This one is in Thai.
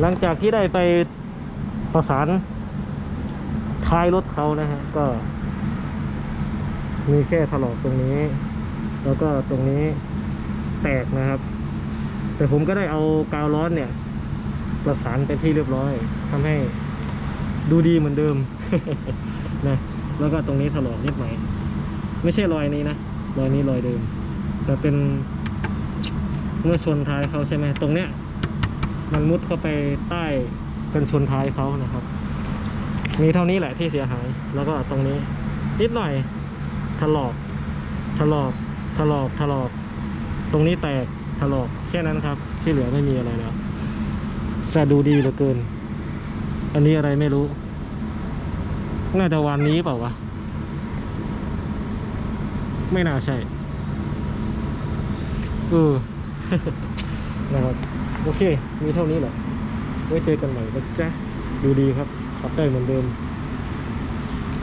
หลังจากที่ได้ไปประสานท้ายรถเขานะฮะก็ มีแค่ถลอกตรงนี้ แล้วก็ตรงนี้แตกนะครับ แต่ผมก็ได้เอากาวร้อนเนี่ย ประสานเป็นที่เรียบร้อยทำให้ดูดีเหมือนเดิมนะแล้วก็ตรงนี้ถลอกนิดหน่อยไม่ใช่รอยนี้นะรอยนี้รอยเดิม แต่เป็นเมื่อชนท้ายเขาใช่ไหมตรงเนี้ย มันมุดเข้าไปใต้กันชนท้ายเขานะครับ มีเท่านี้แหละที่เสียหาย แล้วก็ตรงนี้นิดหน่อยถลอกถลอกถลอกถลอกตรงนี้แตกถลอกแค่นั้นครับ ที่เหลือไม่มีอะไรแล้วจะดูดีเหลือเกิน อันนี้อะไรไม่รู้ น่าจะวันนี้เปล่าวะ ไม่น่าใช่เออนะครับ โอเค มีเท่านี้แหละไว้เจอกันใหม่นะจ๊ะดูดีครับขับได้เหมือนเดิม